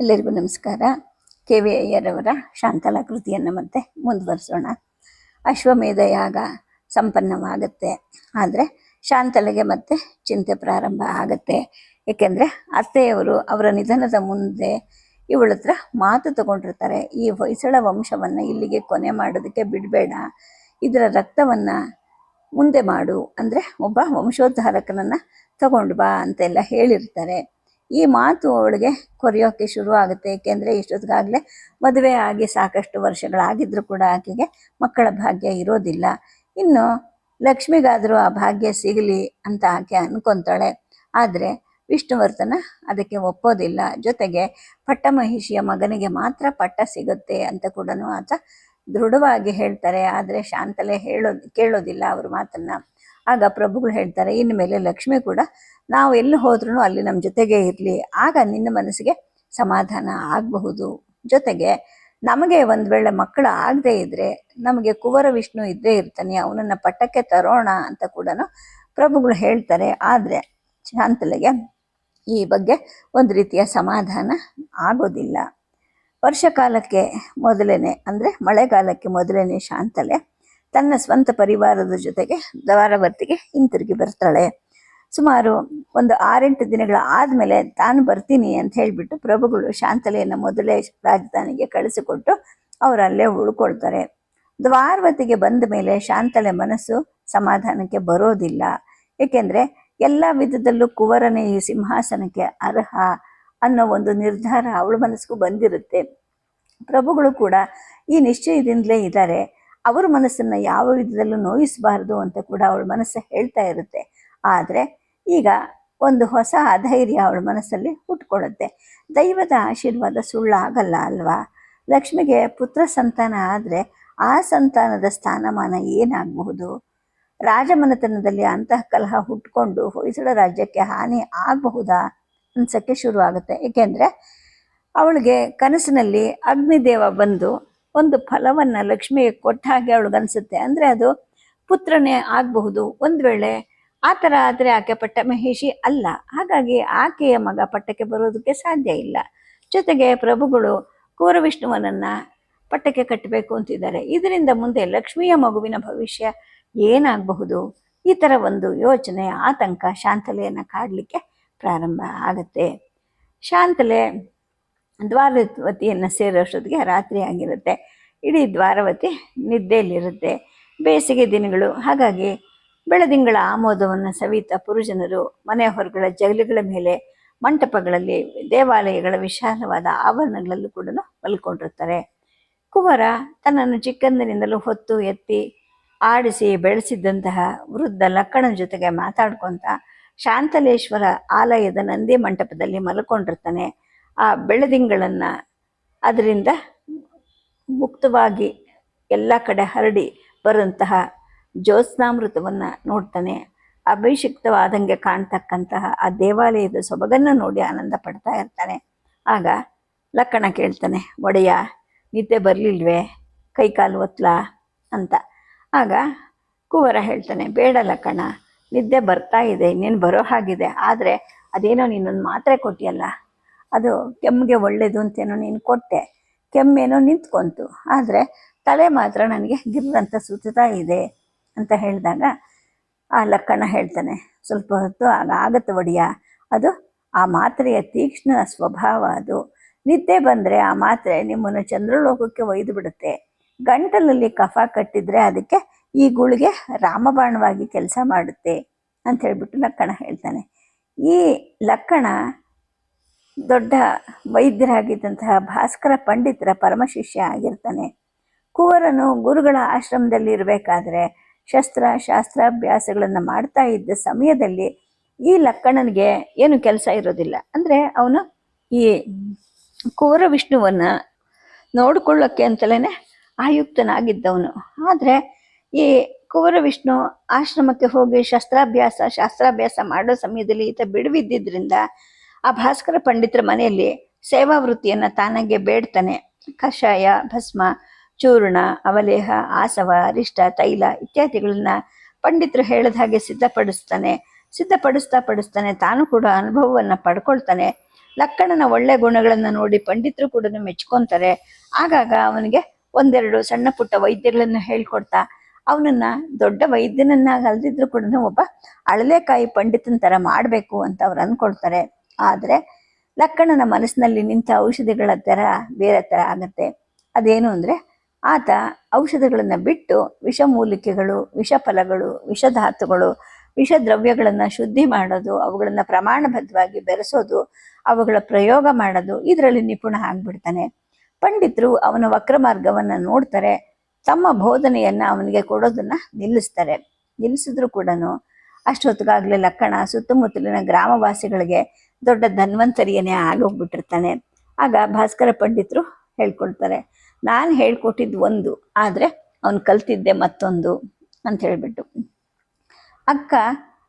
ಎಲ್ಲರಿಗೂ ನಮಸ್ಕಾರ. K V ಅಯ್ಯರವರ Shantala ಕೃತಿಯನ್ನು ಮತ್ತೆ ಮುಂದುವರಿಸೋಣ. ಅಶ್ವಮೇಧ ಯಾಗ ಸಂಪನ್ನವಾಗುತ್ತೆ. ಆದರೆ ಶಾಂತಲೆಗೆ ಮತ್ತೆ ಚಿಂತೆ ಪ್ರಾರಂಭ ಆಗುತ್ತೆ. ಏಕೆಂದರೆ ಅತ್ತೆಯವರು ಅವರ ನಿಧನದ ಮುಂದೆ ಇವಳ ಹತ್ರ ಮಾತು ತಗೊಂಡಿರ್ತಾರೆ. ಈ ಹೊಯ್ಸಳ ವಂಶವನ್ನು ಇಲ್ಲಿಗೆ ಕೊನೆ ಮಾಡೋದಕ್ಕೆ ಬಿಡಬೇಡ. ಇದರ ರಕ್ತವನ್ನು ಮುಂದೆ ಮಾಡು. ಅಂದರೆ ಒಬ್ಬ ವಂಶೋದ್ಧಾರಕನನ್ನು ತಗೊಂಡು ಬಾ ಅಂತೆಲ್ಲ ಹೇಳಿರ್ತಾರೆ. ಈ ಮಾತು ಅವಳಿಗೆ ಕೊರೆಯೋಕ್ಕೆ ಶುರು ಆಗುತ್ತೆ. ಏಕೆಂದರೆ ಇಷ್ಟೊತ್ತಿಗಾಗಲೇ ಮದುವೆ ಆಗಿ ಸಾಕಷ್ಟು ವರ್ಷಗಳಾಗಿದ್ದರೂ ಕೂಡ ಆಕೆಗೆ ಮಕ್ಕಳ ಭಾಗ್ಯ ಇರೋದಿಲ್ಲ. ಇನ್ನು ಲಕ್ಷ್ಮಿಗಾದರೂ ಆ ಭಾಗ್ಯ ಸಿಗಲಿ ಅಂತ ಆಕೆ ಅನ್ಕೊಂತಾಳೆ. ಆದರೆ ವಿಷ್ಣುವರ್ಧನ ಅದಕ್ಕೆ ಒಪ್ಪೋದಿಲ್ಲ. ಜೊತೆಗೆ ಪಟ್ಟ ಮಹಿಷಿಯ ಮಗನಿಗೆ ಮಾತ್ರ ಪಟ್ಟ ಸಿಗುತ್ತೆ ಅಂತ ಕೂಡ ಆತ ದೃಢವಾಗಿ ಹೇಳ್ತಾರೆ. ಆದರೆ ಶಾಂತಲೆ ಹೇಳೋದು ಕೇಳೋದಿಲ್ಲ ಅವ್ರ ಮಾತನ್ನು. ಆಗ ಪ್ರಭುಗಳು ಹೇಳ್ತಾರೆ ಇನ್ನು ಮೇಲೆ ಲಕ್ಷ್ಮಿ ಕೂಡ ನಾವು ಎಲ್ಲಿ ಹೋದ್ರೂ ಅಲ್ಲಿ ನಮ್ಮ ಜೊತೆಗೆ ಇರಲಿ. ಆಗ ನಿನ್ನ ಮನಸ್ಸಿಗೆ ಸಮಾಧಾನ ಆಗಬಹುದು. ಜೊತೆಗೆ ನಮಗೆ ಒಂದು ವೇಳೆ ಮಕ್ಕಳು ಆಗದೇ ಇದ್ದರೆ ನಮಗೆ ಕುವರ ವಿಷ್ಣು ಇದ್ದೇ ಇರ್ತಾನೆ, ಅವನನ್ನು ಪಟ್ಟಕ್ಕೆ ತರೋಣ ಅಂತ ಕೂಡ ಪ್ರಭುಗಳು ಹೇಳ್ತಾರೆ. ಆದರೆ ಶಾಂತಲೆಗೆ ಈ ಬಗ್ಗೆ ಒಂದು ರೀತಿಯ ಸಮಾಧಾನ ಆಗೋದಿಲ್ಲ. ವರ್ಷಕಾಲಕ್ಕೆ ಮೊದಲೇ ಅಂದರೆ ಮಳೆಗಾಲಕ್ಕೆ ಮೊದಲನೇ ಶಾಂತಲೆ ತನ್ನ ಸ್ವಂತ ಪರಿವಾರದ ಜೊತೆಗೆ ದ್ವಾರವರ್ತಿಗೆ ಹಿಂತಿರುಗಿ ಬರ್ತಾಳೆ. ಸುಮಾರು ಒಂದು ಆರೆಂಟು ದಿನಗಳ ಆದಮೇಲೆ ತಾನು ಬರ್ತೀನಿ ಅಂತ ಹೇಳಿಬಿಟ್ಟು ಪ್ರಭುಗಳು ಶಾಂತಲೆಯನ್ನು ಮೊದಲೇ ರಾಜಧಾನಿಗೆ ಕಳಿಸಿಕೊಟ್ಟು ಅವರು ಅಲ್ಲೇ ಉಳ್ಕೊಳ್ತಾರೆ. ದ್ವಾರವತಿಗೆ ಬಂದ ಮೇಲೆ ಶಾಂತಲೆ ಮನಸ್ಸು ಸಮಾಧಾನಕ್ಕೆ ಬರೋದಿಲ್ಲ. ಏಕೆಂದರೆ ಎಲ್ಲ ವಿಧದಲ್ಲೂ ಕುವರನೇ ಈ ಸಿಂಹಾಸನಕ್ಕೆ ಅರ್ಹ ಅನ್ನೋ ಒಂದು ನಿರ್ಧಾರ ಅವಳ ಮನಸ್ಸಿಗೂ ಬಂದಿರುತ್ತೆ. ಪ್ರಭುಗಳು ಕೂಡ ಈ ನಿಶ್ಚಯದಿಂದಲೇ ಇದ್ದಾರೆ. ಅವರ ಮನಸ್ಸನ್ನು ಯಾವ ವಿಧದಲ್ಲೂ ನೋಯಿಸಬಾರದು ಅಂತ ಕೂಡ ಅವಳ ಮನಸ್ಸು ಹೇಳ್ತಾ ಇರುತ್ತೆ. ಆದರೆ ಈಗ ಒಂದು ಹೊಸ ಧೈರ್ಯ ಅವಳ ಮನಸ್ಸಲ್ಲಿ ಹುಟ್ಕೊಳ್ಳುತ್ತೆ. ದೈವದ ಆಶೀರ್ವಾದ ಸುಳ್ಳಾಗಲ್ಲ ಅಲ್ವಾ? ಲಕ್ಷ್ಮಿಗೆ ಪುತ್ರ ಸಂತಾನ ಆದರೆ ಆ ಸಂತಾನದ ಸ್ಥಾನಮಾನ ಏನಾಗಬಹುದು? ರಾಜಮನೆತನದಲ್ಲಿ ಅಂತಃಕಲಹ ಹುಟ್ಕೊಂಡು ಹೊಯ್ಸಳ ರಾಜ್ಯಕ್ಕೆ ಹಾನಿ ಆಗಬಹುದಾ ಅನ್ಸಕ್ಕೆ ಶುರು ಆಗುತ್ತೆ ಏಕೆಂದರೆ ಅವಳಿಗೆ ಕನಸಿನಲ್ಲಿ ಅಗ್ನಿದೇವ ಬಂದು ಒಂದು ಫಲವನ್ನು ಲಕ್ಷ್ಮಿಗೆ ಕೊಟ್ಟ ಹಾಗೆ ಅವಳಿಗನ್ಸುತ್ತೆ. ಅಂದರೆ ಅದು ಪುತ್ರನೇ ಆಗಬಹುದು. ಒಂದು ವೇಳೆ ಆ ಥರ ಆದರೆ ಆಕೆ ಪಟ್ಟ ಮಹಿಷಿ ಅಲ್ಲ. ಹಾಗಾಗಿ ಆಕೆಯ ಮಗ ಪಟ್ಟಕ್ಕೆ ಬರೋದಕ್ಕೆ ಸಾಧ್ಯ ಇಲ್ಲ. ಜೊತೆಗೆ ಪ್ರಭುಗಳು ಕೂರವಿಷ್ಣುವನನ್ನು ಪಟ್ಟಕ್ಕೆ ಕಟ್ಟಬೇಕು ಅಂತಿದ್ದಾರೆ. ಇದರಿಂದ ಮುಂದೆ ಲಕ್ಷ್ಮಿಯ ಮಗುವಿನ ಭವಿಷ್ಯ ಏನಾಗಬಹುದು? ಈ ಥರ ಒಂದು ಯೋಚನೆ, ಆತಂಕ ಶಾಂತಲೆಯನ್ನು ಕಾಡಲಿಕ್ಕೆ ಪ್ರಾರಂಭ ಆಗುತ್ತೆ. ಶಾಂತಲೆ ದ್ವಾರವತಿಯನ್ನು ಸೇರೋಷ್ಟೊತ್ತಿಗೆ ರಾತ್ರಿ ಆಗಿರುತ್ತೆ. ಇಡೀ ದ್ವಾರವತಿ ನಿದ್ದೆಯಲ್ಲಿರುತ್ತೆ. ಬೇಸಿಗೆ ದಿನಗಳು. ಹಾಗಾಗಿ ಬೆಳದಿಂಗಳ ಆಮೋದವನ್ನು ಸವಿತ ಪುರುಜನರು ಮನೆ ಹೊರಗಳ ಜಗಲಿಗಳ ಮೇಲೆ ಮಂಟಪಗಳಲ್ಲಿ ದೇವಾಲಯಗಳ ವಿಶಾಲವಾದ ಆವರಣಗಳಲ್ಲೂ ಕೂಡ ಮಲ್ಕೊಂಡಿರ್ತಾರೆ ಕುವರ ತನ್ನನ್ನು ಚಿಕ್ಕಂದಿನಿಂದಲೂ ಹೊತ್ತು ಎತ್ತಿ ಆಡಿಸಿ ಬೆಳೆಸಿದ್ದಂತಹ ವೃದ್ಧ ಲಕ್ಕಣ ಜೊತೆಗೆ ಮಾತಾಡ್ಕೊತ ಶಾಂತಲೇಶ್ವರ ಆಲಯದ ನಂದಿ ಮಂಟಪದಲ್ಲಿ ಮಲ್ಕೊಂಡಿರ್ತಾನೆ. ಆ ಬೆಳದಿಂಗಳನ್ನು ಅದರಿಂದ ಮುಕ್ತವಾಗಿ ಎಲ್ಲ ಕಡೆ ಹರಡಿ ಬರುವಂತಹ ಜ್ಯೋತ್ಸ್ನಾಮೃತವನ್ನು ನೋಡ್ತಾನೆ. ಅಭಿಷಿಕ್ತವಾದಂಗೆ ಕಾಣ್ತಕ್ಕಂತಹ ಆ ದೇವಾಲಯದ ಸೊಬಗನ್ನು ನೋಡಿ ಆನಂದ ಪಡ್ತಾ ಇರ್ತಾನೆ. ಆಗ ಲಕ್ಕಣ ಕೇಳ್ತಾನೆ, ಒಡೆಯ, ನಿದ್ದೆ ಬರಲಿಲ್ವೇ? ಕೈಕಾಲು ಒತ್ಲಾ? ಅಂತ. ಆಗ ಕುವರ ಹೇಳ್ತಾನೆ, ಬೇಡ ಲಕ್ಕಣ, ನಿದ್ದೆ ಬರ್ತಾ ಇದೆ ನೀನು ಬರೋ ಹಾಗಿದೆ. ಆದರೆ ಅದೇನೋ ನೀನೊಂದು ಮಾತ್ರೆ ಕೊಟ್ಟಿಯಲ್ಲ, ಅದು ಕೆಮ್ಮಿಗೆ ಒಳ್ಳೆಯದು ಅಂತೇನೋ ನೀನು ಕೊಟ್ಟೆ. ಕೆಮ್ಮೇನೋ ನಿಂತ್ಕೊಂತು. ಆದರೆ ತಲೆ ಮಾತ್ರ ನನಗೆ ಗಿರ್ರಂತ ಸುತ್ತಾ ಇದೆ. ಅಂತ ಹೇಳಿದಾಗ, ಆ ಲಕ್ಕಣ ಹೇಳ್ತಾನೆ, ಸ್ವಲ್ಪ ಹೊತ್ತು ಆಗ ಆಗತ್ತೆ ಒಡೆಯ, ಅದು ಆ ಮಾತ್ರೆಯ ತೀಕ್ಷ್ಣ ಸ್ವಭಾವ ಅದು. ನಿದ್ದೆ ಬಂದರೆ ಆ ಮಾತ್ರೆ ನಿಮ್ಮನ್ನು ಚಂದ್ರಲೋಕಕ್ಕೆ ಒಯ್ದು ಬಿಡುತ್ತೆ. ಗಂಟಲಲ್ಲಿ ಕಫ ಕಟ್ಟಿದ್ರೆ ಅದಕ್ಕೆ ಈ ಗುಳಿಗೆ ರಾಮಬಾಣವಾಗಿ ಕೆಲಸ ಮಾಡುತ್ತೆ ಅಂತ ಹೇಳ್ಬಿಟ್ಟು ಲಕ್ಕಣ ಹೇಳ್ತಾನೆ. ಈ ಲಕ್ಕಣ ದೊಡ್ಡ ವೈದ್ಯರಾಗಿದ್ದಂತಹ ಭಾಸ್ಕರ ಪಂಡಿತರ ಪರಮಶಿಷ್ಯ ಆಗಿರ್ತಾನೆ. ಕುವರನು ಗುರುಗಳ ಆಶ್ರಮದಲ್ಲಿ ಇರಬೇಕಾದ್ರೆ ಶಸ್ತ್ರ, ಶಾಸ್ತ್ರಾಭ್ಯಾಸಗಳನ್ನು ಮಾಡ್ತಾ ಇದ್ದ ಸಮಯದಲ್ಲಿ ಈ ಲಕ್ಕಣನಿಗೆ ಏನು ಕೆಲಸ ಇರೋದಿಲ್ಲ. ಅಂದರೆ ಅವನು ಈ ಕುವರ ವಿಷ್ಣುವನ್ನು ನೋಡಿಕೊಳ್ಳೋಕ್ಕೆ ಅಂತಲೇ ಆಯುಕ್ತನಾಗಿದ್ದವನು. ಆದರೆ ಈ ಕುವರ ವಿಷ್ಣು ಆಶ್ರಮಕ್ಕೆ ಹೋಗಿ ಶಸ್ತ್ರಾಭ್ಯಾಸ, ಶಾಸ್ತ್ರಾಭ್ಯಾಸ ಮಾಡೋ ಸಮಯದಲ್ಲಿ ಈತ ಬಿಡುವಿದ್ದರಿಂದ ಆ ಭಾಸ್ಕರ ಪಂಡಿತರ ಮನೆಯಲ್ಲಿ ಸೇವಾ ವೃತ್ತಿಯನ್ನು ತಾನಾಗೆ ಬೇಡ್ತಾನೆ. ಕಷಾಯ, ಭಸ್ಮ ಚೂರ್ಣ, ಅವಲೇಹ, ಆಸವ, ಅರಿಷ್ಟ, ತೈಲ ಇತ್ಯಾದಿಗಳನ್ನ ಪಂಡಿತರು ಹೇಳಿದ ಹಾಗೆ ಸಿದ್ಧಪಡಿಸ್ತಾನೆ. ಸಿದ್ಧಪಡಿಸ್ತಾ ಪಡಿಸ್ತಾನೆ, ತಾನು ಕೂಡ ಅನುಭವವನ್ನು ಪಡ್ಕೊಳ್ತಾನೆ. ಲಕ್ಕಣನ ಒಳ್ಳೆ ಗುಣಗಳನ್ನು ನೋಡಿ ಪಂಡಿತರು ಕೂಡ ಮೆಚ್ಕೊಂತಾರೆ. ಆಗಾಗ ಅವನಿಗೆ ಒಂದೆರಡು ಸಣ್ಣ ಪುಟ್ಟ ವೈದ್ಯಗಳನ್ನು ಹೇಳ್ಕೊಡ್ತಾ, ಅವನನ್ನ ದೊಡ್ಡ ವೈದ್ಯನನ್ನಾಗಿ ಅಲ್ದಿದ್ರು ಕೂಡ ಒಬ್ಬ ಅಳಲೆಕಾಯಿ ಪಂಡಿತನ ತರ ಮಾಡಬೇಕು ಅಂತ ಅವ್ರು ಅನ್ಕೊಳ್ತಾರೆ. ಆದರೆ ಲಕ್ಕಣನ ಮನಸ್ಸಿನಲ್ಲಿ ನಿಂತ ಔಷಧಿಗಳ ತರ ಬೇರೆ ತರ ಆಗತ್ತೆ. ಅದೇನು ಅಂದ್ರೆ ಆತ ಔಷಧಗಳನ್ನು ಬಿಟ್ಟು ವಿಷಮೂಲಿಕೆಗಳು, ವಿಷಫಲಗಳು, ವಿಷಧಾತುಗಳು ವಿಷ ದ್ರವ್ಯಗಳನ್ನು ಶುದ್ಧಿ ಮಾಡೋದು, ಅವುಗಳನ್ನು ಪ್ರಮಾಣಬದ್ಧವಾಗಿ ಬೆರೆಸೋದು, ಅವುಗಳ ಪ್ರಯೋಗ ಮಾಡೋದು ಇದರಲ್ಲಿ ನಿಪುಣ ಆಗ್ಬಿಡ್ತಾನೆ. ಪಂಡಿತರು ಅವನ ವಕ್ರ ಮಾರ್ಗವನ್ನು ನೋಡ್ತಾರೆ, ತಮ್ಮ ಬೋಧನೆಯನ್ನು ಅವನಿಗೆ ಕೊಡೋದನ್ನು ನಿಲ್ಲಿಸ್ತಾರೆ. ನಿಲ್ಲಿಸಿದ್ರು ಕೂಡ ಅಷ್ಟೊತ್ತಿಗಾಗಲೇ ಲಕ್ಕಣ ಸುತ್ತಮುತ್ತಲಿನ ಗ್ರಾಮವಾಸಿಗಳಿಗೆ ದೊಡ್ಡ ಧನ್ವಂತರಿಯನೇ ಆಗೋಗ್ಬಿಟ್ಟಿರ್ತಾನೆ. ಆಗ ಭಾಸ್ಕರ ಪಂಡಿತರು ಹೇಳ್ಕೊಳ್ತಾರೆ ನಾನು ಹೇಳ್ಕೊಟ್ಟಿದ್ದು ಒಂದು, ಆದರೆ ಅವನು ಕಲ್ತಿದ್ದೆ ಮತ್ತೊಂದು ಅಂತ ಹೇಳಿಬಿಟ್ಟು. ಅಕ್ಕ,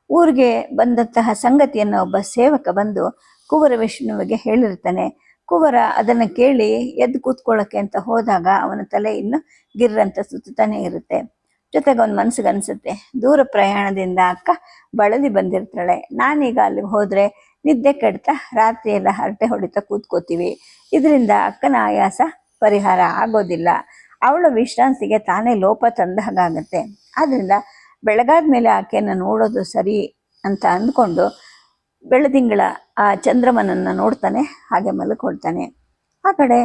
ಊರಿಗೆ ಬಂದಂತಹ ಸಂಗತಿಯನ್ನು ಒಬ್ಬ ಸೇವಕ ಬಂದು ಕುವರ ವಿಷ್ಣುವಿಗೆ ಹೇಳಿರ್ತಾನೆ. ಕುವರ ಅದನ್ನು ಕೇಳಿ ಎದ್ದು ಕೂತ್ಕೊಳ್ಳೋಕ್ಕೆ ಅಂತ ಹೋದಾಗ ಅವನ ತಲೆ ಇನ್ನು ಗಿರ್ರಂತ ಸುತ್ತಾನೆ ಇರುತ್ತೆ. ಜೊತೆಗೆ ಅವನ ಮನಸ್ಸಿಗೆ ಅನಿಸುತ್ತೆ, ದೂರ ಪ್ರಯಾಣದಿಂದ ಅಕ್ಕ ಬಳಲಿ ಬಂದಿರ್ತಾಳೆ. ನಾನೀಗ ಅಲ್ಲಿಗೆ ಹೋದರೆ ನಿದ್ದೆ ಕೆಡ್ತಾ ರಾತ್ರಿಯೆಲ್ಲ ಹರಟೆ ಹೊಡಿತಾ ಕೂತ್ಕೋತೀವಿ. ಇದರಿಂದ ಅಕ್ಕನ ಆಯಾಸ ಪರಿಹಾರ ಆಗೋದಿಲ್ಲ. ಅವಳ ವಿಶ್ರಾಂತಿಗೆ ತಾನೇ ಲೋಪ ತಂದ ಆದ್ದರಿಂದ ಬೆಳಗಾದ ಮೇಲೆ ಆಕೆಯನ್ನು ನೋಡೋದು ಸರಿ ಅಂತ ಅಂದ್ಕೊಂಡು ಬೆಳದಿಂಗಳ ಆ ಚಂದ್ರಮನನ್ನು ನೋಡ್ತಾನೆ, ಹಾಗೆ ಮಲ್ಕೊಳ್ತಾನೆ. ಆ ಕಡೆ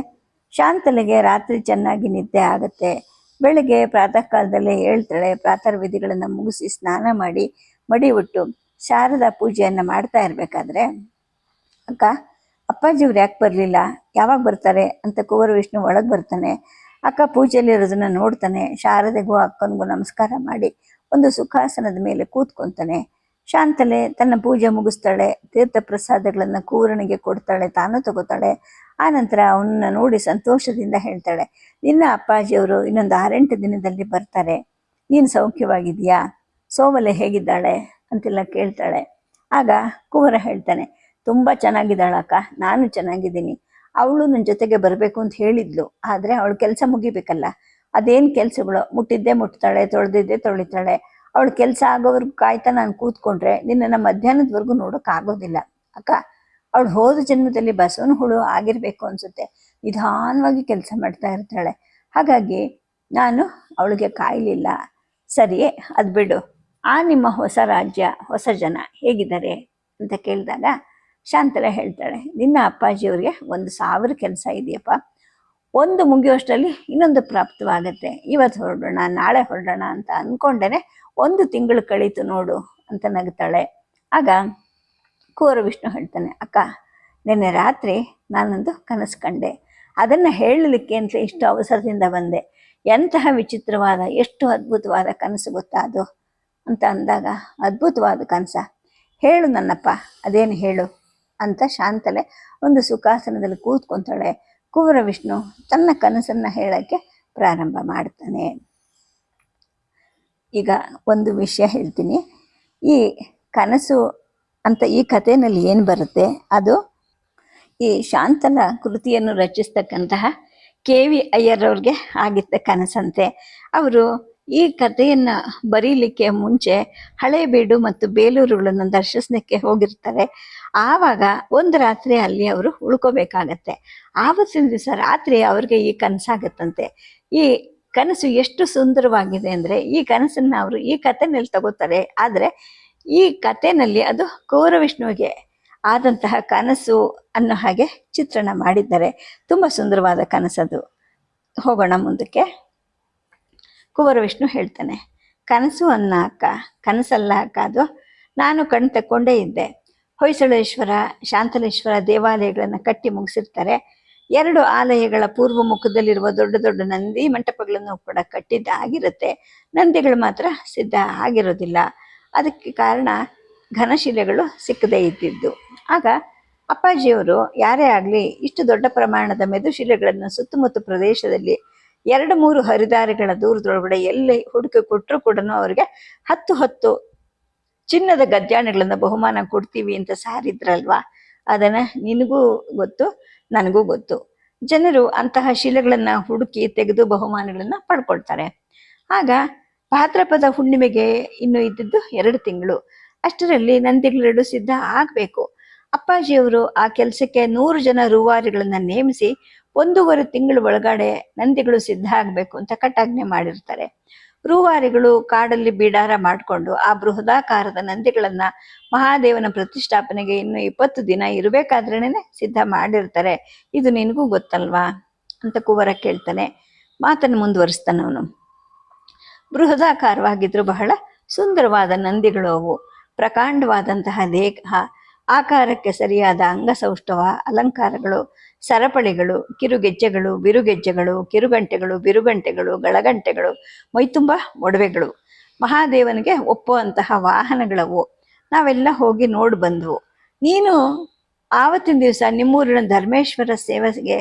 ಶಾಂತಲೆಗೆ ರಾತ್ರಿ ಚೆನ್ನಾಗಿ ನಿದ್ದೆ ಆಗುತ್ತೆ. ಬೆಳಗ್ಗೆ ಪ್ರಾತಃ ಕಾಲದಲ್ಲೇ ಹೇಳ್ತಾಳೆ, ಪ್ರಾತಃ ವಿಧಿಗಳನ್ನು ಮುಗಿಸಿ ಸ್ನಾನ ಮಾಡಿ ಮಡಿ ಉಟ್ಟು ಶಾರದಾ ಪೂಜೆಯನ್ನು ಮಾಡ್ತಾ ಇರಬೇಕಾದ್ರೆ, ಅಕ್ಕ ಅಪ್ಪಾಜಿಯವ್ರು ಯಾಕೆ ಬರಲಿಲ್ಲ? ಯಾವಾಗ ಬರ್ತಾರೆ? ಅಂತ ಕುವರ ವಿಷ್ಣು ಒಳಗೆ ಬರ್ತಾನೆ. ಅಕ್ಕ ಪೂಜೆಯಲ್ಲಿ ಇರೋದನ್ನ ನೋಡ್ತಾನೆ. ಶಾರದೆಗೂ ಅಕ್ಕನಿಗೂ ನಮಸ್ಕಾರ ಮಾಡಿ ಒಂದು ಸುಖಾಸನದ ಮೇಲೆ ಕೂತ್ಕೊಂತಾನೆ. ಶಾಂತಲೆ ತನ್ನ ಪೂಜೆ ಮುಗಿಸ್ತಾಳೆ. ತೀರ್ಥ ಪ್ರಸಾದಗಳನ್ನು ಕೂರನಿಗೆ ಕೊಡ್ತಾಳೆ, ತಾನು ತಗೋತಾಳೆ. ಆನಂತರ ಅವನನ್ನ ನೋಡಿ ಸಂತೋಷದಿಂದ ಹೇಳ್ತಾಳೆ, ನಿನ್ನ ಅಪ್ಪಾಜಿಯವರು ಇನ್ನೊಂದು ಆರೆಂಟು ದಿನದಲ್ಲಿ ಬರ್ತಾರೆ. ನೀನು ಸೌಖ್ಯವಾಗಿದೆಯಾ ಸೋಮಲೆ ಹೇಗಿದ್ದಾಳೆ? ಅಂತೆಲ್ಲ ಕೇಳ್ತಾಳೆ. ಆಗ ಕುವರ ಹೇಳ್ತಾನೆ ತುಂಬ ಚೆನ್ನಾಗಿದ್ದಾಳಕ್ಕ ನಾನು ಚೆನ್ನಾಗಿದ್ದೀನಿ. ಅವಳು ನನ್ನ ಜೊತೆಗೆ ಬರಬೇಕು ಅಂತ ಹೇಳಿದ್ಲು. ಆದರೆ ಅವಳು ಕೆಲಸ ಮುಗಿಬೇಕಲ್ಲ. ಅದೇನು ಕೆಲಸಗಳು? ಮುಟ್ಟಿದ್ದೇ ಮುಟ್ತಾಳೆ, ತೊಳೆದಿದ್ದೇ ತೊಳಿತಾಳೆ. ಅವಳು ಕೆಲಸ ಆಗೋವರೆಗೂ ಕಾಯ್ತಾ ನಾನು ಕೂತ್ಕೊಂಡ್ರೆ ನಿನ್ನನ್ನು ಮಧ್ಯಾಹ್ನದವರೆಗೂ ನೋಡೋಕ್ಕಾಗೋದಿಲ್ಲ ಅಕ್ಕ, ಅವಳು ಹೋದ ಜನ್ಮದಲ್ಲಿ ಬಸವನ ಹುಳು ಆಗಿರಬೇಕು ಅನಿಸುತ್ತೆ. ನಿಧಾನವಾಗಿ ಕೆಲಸ ಮಾಡ್ತಾ ಇರ್ತಾಳೆ. ಹಾಗಾಗಿ ನಾನು ಅವಳಿಗೆ ಕಾಯಲಿಲ್ಲ. ಸರಿ, ಅದು ಬಿಡು. ಆ ನಿಮ್ಮ ಹೊಸ ರಾಜ್ಯ, ಹೊಸ ಜನ ಹೇಗಿದ್ದಾರೆ ಅಂತ ಕೇಳಿದಾಗ ಶಾಂತಲ ಹೇಳ್ತಾಳೆ, ನಿನ್ನ ಅಪ್ಪಾಜಿಯವ್ರಿಗೆ ಒಂದು ಸಾವಿರ ಕೆಲಸ ಇದೆಯಪ್ಪ. ಒಂದು ಮುಗಿಯುವಷ್ಟರಲ್ಲಿ ಇನ್ನೊಂದು ಪ್ರಾಪ್ತವಾಗತ್ತೆ. ಇವತ್ತು ಹೊರಡೋಣ, ನಾಳೆ ಹೊರಡೋಣ ಅಂತ ಅಂದ್ಕೊಂಡೇನೆ ಒಂದು ತಿಂಗಳು ಕಳೀತು ನೋಡು ಅಂತ ನಗ್ತಾಳೆ. ಆಗ ಕೂರ ವಿಷ್ಣು ಹೇಳ್ತಾನೆ, ಅಕ್ಕ, ನಿನ್ನೆ ರಾತ್ರಿ ನಾನೊಂದು ಕನಸು ಕಂಡೆ. ಅದನ್ನು ಹೇಳಲಿಕ್ಕೆ ಅಂತ ಇಷ್ಟು ಅವಸರದಿಂದ ಬಂದೆ. ಎಂತಹ ವಿಚಿತ್ರವಾದ, ಎಷ್ಟು ಅದ್ಭುತವಾದ ಕನಸು ಗೊತ್ತಾ ಅದು? ಅಂತ ಅಂದಾಗ, ಅದ್ಭುತವಾದ ಕನಸ. ಹೇಳು ನನ್ನಪ್ಪ, ಅದೇನು ಹೇಳು? ಅಂತ ಶಾಂತಲೆ ಒಂದು ಸುಖಾಸನದಲ್ಲಿ ಕೂತ್ಕೊಂತಾಳೆ. ಕುವರ ವಿಷ್ಣು ತನ್ನ ಕನಸನ್ನ ಹೇಳಕ್ಕೆ ಪ್ರಾರಂಭ ಮಾಡ್ತಾನೆ. ಈಗ ಒಂದು ವಿಷಯ ಹೇಳ್ತೀನಿ. ಈ ಕನಸು ಅಂತ ಈ ಕಥೆಯಲ್ಲಿ ಏನು ಬರುತ್ತೆ? ಅದು ಈ ಶಾಂತಲ ಕೃತಿಯನ್ನು ರಚಿಸ್ತಕ್ಕಂತಹ ಕೆ ವಿ ಅಯ್ಯರವ್ರಿಗೆ ಆಗಿದ್ದ ಕನಸಂತೆ. ಅವರು ಈ ಕಥೆಯನ್ನು ಬರೀಲಿಕ್ಕೆ ಮುಂಚೆ ಹಳೇಬೀಡು ಮತ್ತು ಬೇಲೂರುಗಳನ್ನು ದರ್ಶಿಸಲಿಕ್ಕೆ ಹೋಗಿರ್ತಾರೆ. ಆವಾಗ ಒಂದು ರಾತ್ರಿ ಅಲ್ಲಿ ಅವರು ಉಳ್ಕೋಬೇಕಾಗತ್ತೆ. ಆವತ್ತಿನ ದಿವಸ ರಾತ್ರಿ ಅವ್ರಿಗೆ ಈ ಕನಸಾಗತ್ತಂತೆ. ಈ ಕನಸು ಎಷ್ಟು ಸುಂದರವಾಗಿದೆ ಅಂದ್ರೆ ಈ ಕನಸನ್ನ ಅವರು ಈ ಕಥೆನಲ್ಲಿ ತಗೋತಾರೆ. ಆದರೆ ಈ ಕಥೆನಲ್ಲಿ ಅದು ಕೌರ ವಿಷ್ಣುವಿಗೆ ಆದಂತಹ ಕನಸು ಅನ್ನೋ ಹಾಗೆ ಚಿತ್ರಣ ಮಾಡಿದ್ದಾರೆ. ತುಂಬ ಸುಂದರವಾದ ಕನಸದು. ಹೋಗೋಣ ಮುಂದಕ್ಕೆ. ಕುವರ ವಿಷ್ಣು ಹೇಳ್ತಾನೆ, ಕನಸು ಅನ್ನ ಅಕ್ಕ ಕನಸಲ್ಲ ಅಕ್ಕ ಅದು ನಾನು ಕಣ್ ತಕ್ಕೊಂಡೇ ಇದ್ದೆ. ಹೊಯ್ಸಳೇಶ್ವರ, ಶಾಂತಲೇಶ್ವರ ದೇವಾಲಯಗಳನ್ನು ಕಟ್ಟಿ ಮುಗಿಸಿರ್ತಾರೆ. ಎರಡು ಆಲಯಗಳ ಪೂರ್ವ ಮುಖದಲ್ಲಿರುವ ದೊಡ್ಡ ದೊಡ್ಡ ನಂದಿ ಮಂಟಪಗಳನ್ನು ಕೂಡ ಕಟ್ಟಿದ್ದ ಆಗಿರುತ್ತೆ. ನಂದಿಗಳು ಮಾತ್ರ ಸಿದ್ಧ ಆಗಿರೋದಿಲ್ಲ. ಅದಕ್ಕೆ ಕಾರಣ ಘನಶಿಲೆಗಳು ಸಿಕ್ಕದೇ ಇದ್ದಿದ್ದು. ಆಗ ಅಪ್ಪಾಜಿಯವರು, ಯಾರೇ ಆಗಲಿ, ಇಷ್ಟು ದೊಡ್ಡ ಪ್ರಮಾಣದ ಮೆದುಶಿಲೆಗಳನ್ನು ಸುತ್ತಮುತ್ತ ಪ್ರದೇಶದಲ್ಲಿ ಎರಡು ಮೂರು ಹರಿದಾರಿಗಳ ದೂರದೊಳಗಡೆ ಎಲ್ಲಿ ಹುಡುಕಿ ಕೊಟ್ಟರು ಕೂಡ ಅವರಿಗೆ ಹತ್ತು ಹತ್ತು ಚಿನ್ನದ ಗದ್ಯಾಣಗಳನ್ನ ಬಹುಮಾನ ಕೊಡ್ತೀವಿ ಅಂತ ಸಾರಿದ್ರಲ್ವಾ ಅದನ್ನ ನಿನಗೂ ಗೊತ್ತು, ನನಗೂ ಗೊತ್ತು. ಜನರು ಅಂತಹ ಶಿಲೆಗಳನ್ನ ಹುಡುಕಿ ತೆಗೆದು ಬಹುಮಾನಗಳನ್ನ ಪಡ್ಕೊಳ್ತಾರೆ. ಆಗ ಭಾದ್ರಪದ ಹುಣ್ಣಿಮೆಗೆ ಇನ್ನು ಇದ್ದಿದ್ದು ಎರಡು ತಿಂಗಳು. ಅಷ್ಟರಲ್ಲಿ ನಂದಿಗಳೆರಡು ಸಿದ್ಧ ಆಗ್ಬೇಕು. ಅಪ್ಪಾಜಿಯವರು ಆ ಕೆಲಸಕ್ಕೆ ನೂರು ಜನ ರೂವಾರಿಗಳನ್ನ ನೇಮಿಸಿ ಒಂದೂವರೆ ತಿಂಗಳು ಒಳಗಡೆ ನಂದಿಗಳು ಸಿದ್ಧ ಆಗ್ಬೇಕು ಅಂತ ಕಟ್ಟಾಜ್ಞೆ ಮಾಡಿರ್ತಾರೆ. ರೂವಾರಿಗಳು ಕಾಡಲ್ಲಿ ಬಿಡಾರ ಮಾಡಿಕೊಂಡು ಆ ಬೃಹದಾಕಾರದ ನಂದಿಗಳನ್ನ ಮಹಾದೇವನ ಪ್ರತಿಷ್ಠಾಪನೆಗೆ ಇನ್ನು ಇಪ್ಪತ್ತು ದಿನ ಇರಬೇಕಾದ್ರೇನೆ ಸಿದ್ಧ ಮಾಡಿರ್ತಾರೆ. ಇದು ನಿನಗೂ ಗೊತ್ತಲ್ವಾ? ಅಂತ ಕುವರ ಕೇಳ್ತಾನೆ. ಮಾತನ್ನು ಮುಂದುವರಿಸ್ತಾನೆ ಅವನು. ಬೃಹದಾಕಾರವಾಗಿದ್ರು ಬಹಳ ಸುಂದರವಾದ ನಂದಿಗಳು ಅವು. ಪ್ರಕಾಂಡವಾದಂತಹ ದೇಹ ಆಕಾರಕ್ಕೆ ಸರಿಯಾದ ಅಂಗಸೌಷ್ಠವ, ಅಲಂಕಾರಗಳು, ಸರಪಳಿಗಳು, ಕಿರುಗೆಜ್ಜೆಗಳು, ಬಿರುಗೆಜ್ಜೆಗಳು, ಕಿರುಗಂಟೆಗಳು, ಬಿರುಗಂಟೆಗಳು, ಗಳಗಂಟೆಗಳು, ಮೈತುಂಬ ಒಡವೆಗಳು. ಮಹಾದೇವನಿಗೆ ಒಪ್ಪುವಂತಹ ವಾಹನಗಳವು. ನಾವೆಲ್ಲ ಹೋಗಿ ನೋಡಿ ಬಂದವು. ನೀನು ಆವತ್ತಿನ ದಿವಸ ನಿಮ್ಮೂರಿನ ಧರ್ಮೇಶ್ವರ ಸೇವೆಗೆ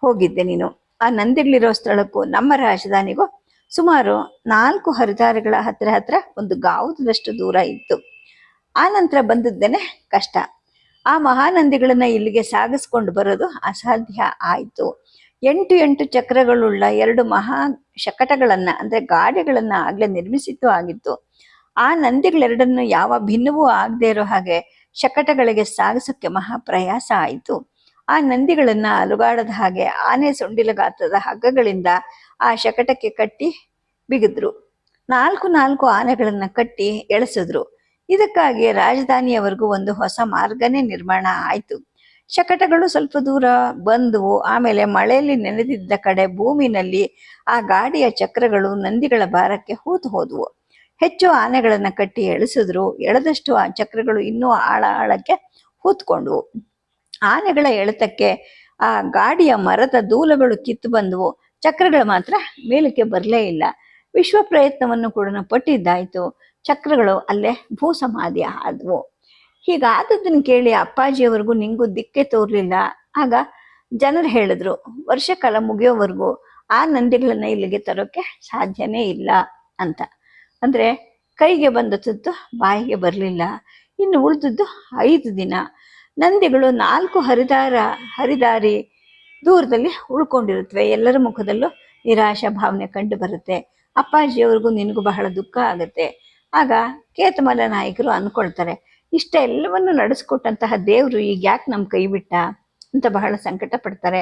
ಹೋಗಿದ್ದೆ ನೀನು. ಆ ನಂದಿಗಳಿರೋ ಸ್ಥಳಕ್ಕೂ ನಮ್ಮ ರಾಜಧಾನಿಗೂ ಸುಮಾರು ನಾಲ್ಕು ಹರಿದಾರಗಳ ಹತ್ರ ಹತ್ರ ಒಂದು ಗಾವುದಷ್ಟು ದೂರ ಇತ್ತು. ಆ ನಂತರ ಬಂದದ್ದೇನೆ ಕಷ್ಟ. ಆ ಮಹಾನಂದಿಗಳನ್ನ ಇಲ್ಲಿಗೆ ಸಾಗಿಸ್ಕೊಂಡು ಬರೋದು ಅಸಾಧ್ಯ ಆಯಿತು. ಎಂಟು ಎಂಟು ಚಕ್ರಗಳುಳ್ಳ ಎರಡು ಮಹಾ ಶಕಟಗಳನ್ನ, ಅಂದ್ರೆ ಗಾಡಿಗಳನ್ನ ಆಗ್ಲೇ ನಿರ್ಮಿಸಿದ್ದು ಆಗಿತ್ತು. ಆ ನಂದಿಗಳೆರಡನ್ನು ಯಾವ ಭಿನ್ನವೂ ಆಗದೆ ಇರೋ ಹಾಗೆ ಶಕಟಗಳಿಗೆ ಸಾಗಿಸೋಕ್ಕೆ ಮಹಾ ಪ್ರಯಾಸ ಆಯಿತು. ಆ ನಂದಿಗಳನ್ನ ಅಲುಗಾಡದ ಹಾಗೆ, ಆನೆ ಸೊಂಡಿಲ ಗಾತ್ರದ ಹಗ್ಗಗಳಿಂದ ಆ ಶಕಟಕ್ಕೆ ಕಟ್ಟಿ ಬಿಗಿದ್ರು. ನಾಲ್ಕು ನಾಲ್ಕು ಆನೆಗಳನ್ನ ಕಟ್ಟಿ ಎಳೆಸಿದ್ರು. ಇದಕ್ಕಾಗಿ ರಾಜಧಾನಿಯವರೆಗೂ ಒಂದು ಹೊಸ ಮಾರ್ಗನೇ ನಿರ್ಮಾಣ ಆಯಿತು. ಶಕಟಗಳು ಸ್ವಲ್ಪ ದೂರ ಬಂದವು. ಆಮೇಲೆ ಮಳೆಯಲ್ಲಿ ನೆನೆದಿದ್ದ ಕಡೆ ಭೂಮಿನಲ್ಲಿ ಆ ಗಾಡಿಯ ಚಕ್ರಗಳು ನಂದಿಗಳ ಭಾರಕ್ಕೆ ಹೂತು ಹೋದವು. ಹೆಚ್ಚು ಆನೆಗಳನ್ನು ಕಟ್ಟಿ ಎಳೆಸಿದ್ರು. ಎಳೆದಷ್ಟು ಆ ಚಕ್ರಗಳು ಇನ್ನೂ ಆಳ ಆಳಕ್ಕೆ ಹೂತ್ಕೊಂಡ್ವು. ಆನೆಗಳ ಎಳೆತಕ್ಕೆ ಆ ಗಾಡಿಯ ಮರದ ದೂಲಗಳು ಕಿತ್ತು ಬಂದವು. ಚಕ್ರಗಳು ಮಾತ್ರ ಮೇಲಕ್ಕೆ ಬರಲೇ ಇಲ್ಲ. ವಿಶ್ವ ಪ್ರಯತ್ನವನ್ನು ಕೂಡ ಪಟ್ಟಿದ್ದಾಯ್ತು. ಚಕ್ರಗಳು ಅಲ್ಲೇ ಭೂ ಸಮಾಧಿ ಆದವು ಹೀಗಾದದ್ದನ್ನು ಕೇಳಿ ಅಪ್ಪಾಜಿಯವರೆಗೂ ನಿಂಗೂ ದಿಕ್ಕೆ ತೋರ್ಲಿಲ್ಲ. ಆಗ ಜನರು ಹೇಳಿದ್ರು ವರ್ಷಕಾಲ ಮುಗಿಯೋವರೆಗೂ ಆ ನಂದಿಗಳನ್ನ ಇಲ್ಲಿಗೆ ತರೋಕೆ ಸಾಧ್ಯನೇ ಇಲ್ಲ ಅಂತ. ಅಂದ್ರೆ ಕೈಗೆ ಬಂದ ತುತ್ತು ಬಾಯಿಗೆ ಬರಲಿಲ್ಲ. ಇನ್ನು ಉಳಿದದ್ದು ಐದು ದಿನ. ನಂದಿಗಳು ನಾಲ್ಕು ಹರಿದಾರ, ಹರಿದಾರಿ ದೂರದಲ್ಲಿ ಉಳ್ಕೊಂಡಿರುತ್ತವೆ. ಎಲ್ಲರ ಮುಖದಲ್ಲೂ ನಿರಾಶಾ ಭಾವನೆ ಕಂಡು ಬರುತ್ತೆ. ಅಪ್ಪಾಜಿಯವ್ರಿಗೂ ನಿನಗೂ ಬಹಳ ದುಃಖ ಆಗುತ್ತೆ. ಆಗ ಕೇತಮಲ ನಾಯಕರು ಅಂದ್ಕೊಳ್ತಾರೆ, ಇಷ್ಟೆಲ್ಲವನ್ನು ನಡೆಸ್ಕೊಟ್ಟಂತಹ ದೇವರು ಈಗ ಯಾಕೆ ನಮ್ಮ ಕೈ ಬಿಟ್ಟ ಅಂತ ಬಹಳ ಸಂಕಟ ಪಡ್ತಾರೆ.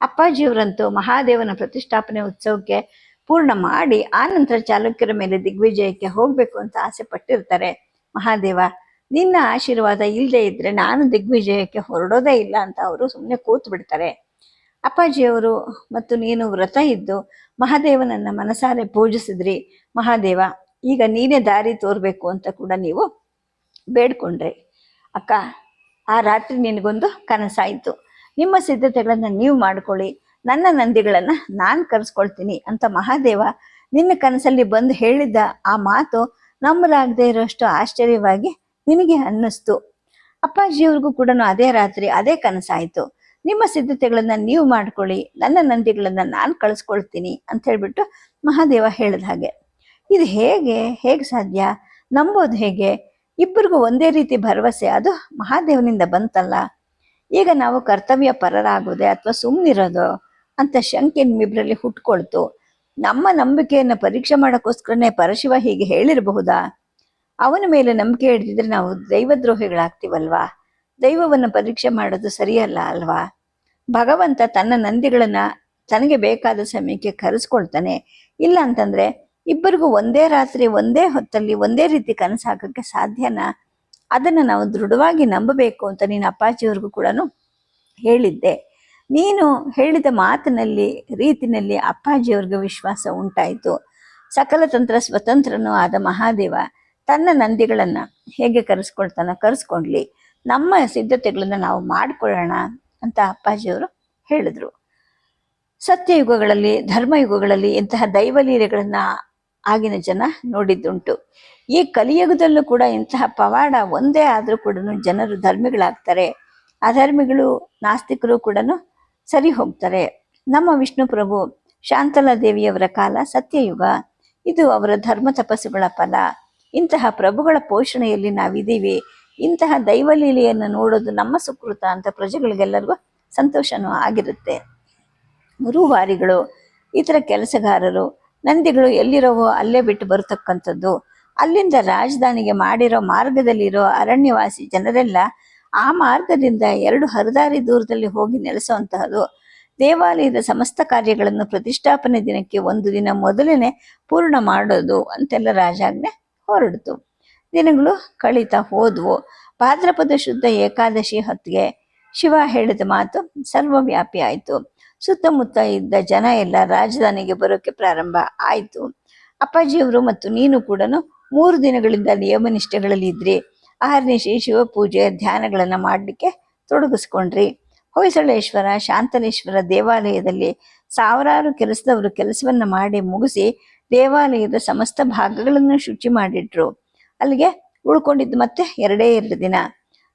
ಅಪ್ಪಾಜಿಯವರಂತೂ ಮಹಾದೇವನ ಪ್ರತಿಷ್ಠಾಪನೆ ಉತ್ಸವಕ್ಕೆ ಪೂರ್ಣ ಮಾಡಿ ಆ ನಂತರ ಚಾಲುಕ್ಯರ ಮೇಲೆ ದಿಗ್ವಿಜಯಕ್ಕೆ ಹೋಗಬೇಕು ಅಂತ ಆಸೆ ಪಟ್ಟಿರ್ತಾರೆ. ಮಹಾದೇವ, ನಿನ್ನ ಆಶೀರ್ವಾದ ಇಲ್ಲದೆ ಇದ್ರೆ ನಾನು ದಿಗ್ವಿಜಯಕ್ಕೆ ಹೊರಡೋದೇ ಇಲ್ಲ ಅಂತ ಅವರು ಸುಮ್ಮನೆ ಕೂತು ಬಿಡ್ತಾರೆ ಅಪ್ಪಾಜಿಯವರು ಮತ್ತು ನೀನು ವ್ರತ ಇದ್ದು ಮಹಾದೇವನನ್ನ ಮನಸಾರೆ ಪೂಜಿಸಿದ್ರಿ. ಮಹಾದೇವ ಈಗ ನೀನೇ ದಾರಿ ತೋರ್ಬೇಕು ಅಂತ ಕೂಡ ನೀವು ಬೇಡ್ಕೊಂಡ್ರಿ. ಅಕ್ಕ, ಆ ರಾತ್ರಿ ನಿನಗೊಂದು ಕನಸಾಯಿತು. ನಿಮ್ಮ ಸಿದ್ಧತೆಗಳನ್ನು ನೀವು ಮಾಡ್ಕೊಳ್ಳಿ. ನನ್ನ ನಂದಿಗಳನ್ನು ನಾನು ಕರೆಸ್ಕೊಳ್ತೀನಿ ಅಂತ ಮಹಾದೇವ ನಿನ್ನ ಕನಸಲ್ಲಿ ಬಂದು ಹೇಳಿದ್ದ ಆ ಮಾತು ನಂಬಲಾಗದೆ ಇರೋಷ್ಟು ಆಶ್ಚರ್ಯವಾಗಿ ನಿನಗೆ ಅನ್ನಿಸ್ತು. ಅಪ್ಪಾಜಿಯವ್ರಿಗೂ ಕೂಡ ಅದೇ ರಾತ್ರಿ ಅದೇ ಕನಸಾಯಿತು. ನಿಮ್ಮ ಸಿದ್ಧತೆಗಳನ್ನ ನೀವು ಮಾಡ್ಕೊಳ್ಳಿ. ನನ್ನ ನಂದಿಗಳನ್ನ ನಾನು ಕಳಿಸ್ಕೊಳ್ತೀನಿ ಅಂತ ಹೇಳ್ಬಿಟ್ಟು ಮಹಾದೇವ ಹೇಳಿದ ಹಾಗೆ. ಇದು ಹೇಗೆ ಹೇಗೆ ಸಾಧ್ಯ? ನಂಬೋದು ಹೇಗೆ? ಇಬ್ಬರಿಗೂ ಒಂದೇ ರೀತಿ ಭರವಸೆ, ಅದು ಮಹಾದೇವನಿಂದ ಬಂತಲ್ಲ. ಈಗ ನಾವು ಕರ್ತವ್ಯ ಪರರಾಗೋದೆ ಅಥವಾ ಸುಮ್ಮನಿರೋದು ಅಂತ ಶಂಕೆ ನಿಮ್ಮಿಬ್ಬರಲ್ಲಿ ಹುಟ್ಕೊಳ್ತು. ನಮ್ಮ ನಂಬಿಕೆಯನ್ನು ಪರೀಕ್ಷೆ ಮಾಡೋಕ್ಕೋಸ್ಕರನೇ ಪರಶಿವ ಹೀಗೆ ಹೇಳಿರಬಹುದಾ? ಅವನ ಮೇಲೆ ನಂಬಿಕೆ ಹಿಡಿದಿದ್ರೆ ನಾವು ದೈವದ್ರೋಹಿಗಳಾಗ್ತೀವಲ್ವಾ? ದೈವವನ್ನು ಪರೀಕ್ಷೆ ಮಾಡೋದು ಸರಿಯಲ್ಲ ಅಲ್ವಾ? ಭಗವಂತ ತನ್ನ ನಂದಿಗಳನ್ನ ತನಗೆ ಬೇಕಾದ ಸಮಯಕ್ಕೆ ಕರೆಸ್ಕೊಳ್ತಾನೆ. ಇಲ್ಲ ಅಂತಂದ್ರೆ ಇಬ್ಬರಿಗೂ ಒಂದೇ ರಾತ್ರಿ, ಒಂದೇ ಹೊತ್ತಲ್ಲಿ, ಒಂದೇ ರೀತಿ ಕನಸು ಹಾಕೋಕ್ಕೆ ಸಾಧ್ಯನಾ? ಅದನ್ನು ನಾವು ದೃಢವಾಗಿ ನಂಬಬೇಕು ಅಂತ ನೀನು ಅಪ್ಪಾಜಿಯವ್ರಿಗೂ ಕೂಡ ಹೇಳಿದ್ದೆ. ನೀನು ಹೇಳಿದ ಮಾತಿನಲ್ಲಿ, ರೀತಿನಲ್ಲಿ ಅಪ್ಪಾಜಿಯವ್ರಿಗೆ ವಿಶ್ವಾಸ ಉಂಟಾಯಿತು. ಸಕಲ ತಂತ್ರ ಸ್ವತಂತ್ರನೂ ಆದ ಮಹಾದೇವ ತನ್ನ ನಂದಿಗಳನ್ನ ಹೇಗೆ ಕರೆಸ್ಕೊಳ್ತಾನೋ, ಕರೆಸ್ಕೊಂಡ್ಲಿ. ನಮ್ಮ ಸಿದ್ಧತೆಗಳನ್ನ ನಾವು ಮಾಡಿಕೊಳ್ಳೋಣ ಅಂತ ಅಪ್ಪಾಜಿಯವರು ಹೇಳಿದ್ರು. ಸತ್ಯಯುಗಗಳಲ್ಲಿ, ಧರ್ಮಯುಗಗಳಲ್ಲಿ ಇಂತಹ ದೈವಲೀಲೆಗಳನ್ನ ಆಗಿನ ಜನ ನೋಡಿದ್ದುಂಟು. ಈ ಕಲಿಯುಗದಲ್ಲೂ ಕೂಡ ಇಂತಹ ಪವಾಡ ಒಂದೇ ಆದರೂ ಕೂಡ ಜನರು ಧರ್ಮಿಗಳಾಗ್ತಾರೆ. ಅಧರ್ಮಿಗಳು ನಾಸ್ತಿಕರು ಕೂಡ ಸರಿ ಹೋಗ್ತಾರೆ. ನಮ್ಮ ವಿಷ್ಣು ಪ್ರಭು ಶಾಂತಲಾ ದೇವಿಯವರ ಕಾಲ ಸತ್ಯಯುಗ. ಇದು ಅವರ ಧರ್ಮ ತಪಸ್ಸುಗಳ ಫಲ. ಇಂತಹ ಪ್ರಭುಗಳ ಪೋಷಣೆಯಲ್ಲಿ ನಾವಿದ್ದೀವಿ. ಇಂತಹ ದೈವಲೀಲೆಯನ್ನು ನೋಡೋದು ನಮ್ಮ ಸುಕೃತ ಅಂತ ಪ್ರಜೆಗಳಿಗೆಲ್ಲರಿಗೂ ಸಂತೋಷನೂ ಆಗಿರುತ್ತೆ. ಗುರುವಾರಿಗಳು, ಇತರ ಕೆಲಸಗಾರರು ನಂದಿಗಳು ಎಲ್ಲಿರೋವೋ ಅಲ್ಲೇ ಬಿಟ್ಟು ಬರತಕ್ಕಂಥದ್ದು. ಅಲ್ಲಿಂದ ರಾಜಧಾನಿಗೆ ಮಾಡಿರೋ ಮಾರ್ಗದಲ್ಲಿರೋ ಅರಣ್ಯವಾಸಿ ಜನರೆಲ್ಲ ಆ ಮಾರ್ಗದಿಂದ ಎರಡು ಹರದಾರಿ ದೂರದಲ್ಲಿ ಹೋಗಿ ನೆಲೆಸುವಂತಹದು. ದೇವಾಲಯದ ಸಮಸ್ತ ಕಾರ್ಯಗಳನ್ನು ಪ್ರತಿಷ್ಠಾಪನೆ ದಿನಕ್ಕೆ ಒಂದು ದಿನ ಮೊದಲನೇ ಪೂರ್ಣ ಮಾಡೋದು ಅಂತೆಲ್ಲ ರಾಜಾಜ್ಞೆ ಹೊರಡಿತು. ದಿನಗಳು ಕಳೀತಾ ಹೋದ್ವು. ಭಾದ್ರಪದ ಶುದ್ಧ ಏಕಾದಶಿ ಹೊತ್ತಿಗೆ ಶಿವ ಹೇಳಿದ ಮಾತು ಸರ್ವವ್ಯಾಪಿ ಆಯಿತು. ಸುತ್ತಮುತ್ತ ಇದ್ದ ಜನ ಎಲ್ಲ ರಾಜಧಾನಿಗೆ ಬರೋಕೆ ಪ್ರಾರಂಭ ಆಯಿತು. ಅಪ್ಪಾಜಿಯವರು ಮತ್ತು ನೀನು ಕೂಡ ಮೂರು ದಿನಗಳಿಂದ ನಿಯಮನಿಷ್ಠೆಗಳಲ್ಲಿ ಇದ್ರಿ. ಆಹರ್ನಿಶಿ ಶಿವಪೂಜೆ ಧ್ಯಾನಗಳನ್ನು ಮಾಡಲಿಕ್ಕೆ ತೊಡಗಿಸ್ಕೊಂಡ್ರಿ. ಹೊಯ್ಸಳೇಶ್ವರ, ಶಾಂತಲೇಶ್ವರ ದೇವಾಲಯದಲ್ಲಿ ಸಾವಿರಾರು ಕೆಲಸದವರು ಕೆಲಸವನ್ನು ಮಾಡಿ ಮುಗಿಸಿ ದೇವಾಲಯದ ಸಮಸ್ತ ಭಾಗಗಳನ್ನು ಶುಚಿ ಮಾಡಿಟ್ರು. ಅಲ್ಲಿಗೆ ಉಳ್ಕೊಂಡಿದ್ದು ಮತ್ತೆ ಎರಡೇ ಎರಡು ದಿನ.